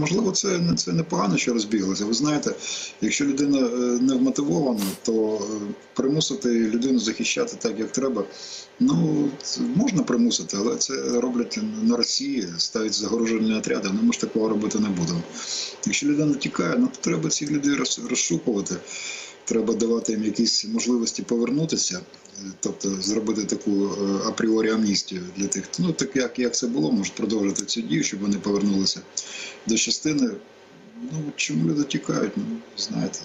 можливо, це, це непогано, що розбіглися. Ви знаєте, якщо людина е, не вмотивована, то е, примусити людину захищати так, як треба, ну можна примусити, але це роблять на Росії, ставлять загорожені отряди. Ну ми ж такого робити не будемо. Якщо людина тікає, ну то треба цих людей розшукувати. Треба давати їм якісь можливості повернутися, е, тобто зробити таку е, апріорі амністію для тих, ну так як, як це було, можуть продовжити цю дію, щоб вони повернулися до частини. Ну чому люди тікають? Ну знаєте,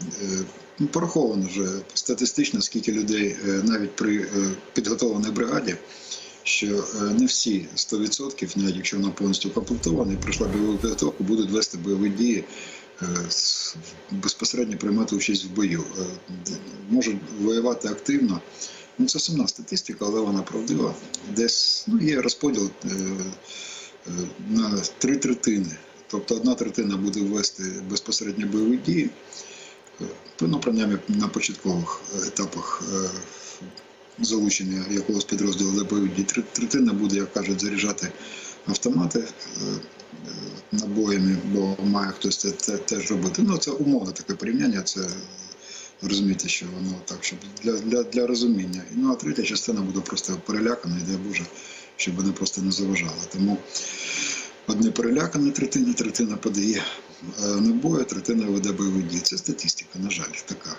е, ну, пораховано вже статистично, скільки людей навіть при підготовленій бригаді. Що не всі 100%, навіть якщо вона повністю комплектована і пройшла бойову підготовку, будуть вести бойові дії безпосередньо приймати участь в бою. Е, Можуть воювати активно. Ну, це сумна статистика, але вона правдива. Десь ну, є розподіл е, е, на три третини. Тобто одна третина буде вести безпосередньо бойові дії. Е, Ну, принаймні на початкових е, етапах е, залучення якогось підрозділу до бойових дій. Тре- Третина буде, як кажуть, заряджати автомати е, е, набоями, бо має хтось це, це теж робити. Ну, це умовне таке порівняння, це розумієте, що воно так, щоб для, для, для розуміння. Ну, а третя частина буде просто перелякана, і дай Боже, щоб вони просто не заважали. Тому одне перелякане третина, третина подає е, набої, третина веде бойові дії. Це статистика, на жаль, така.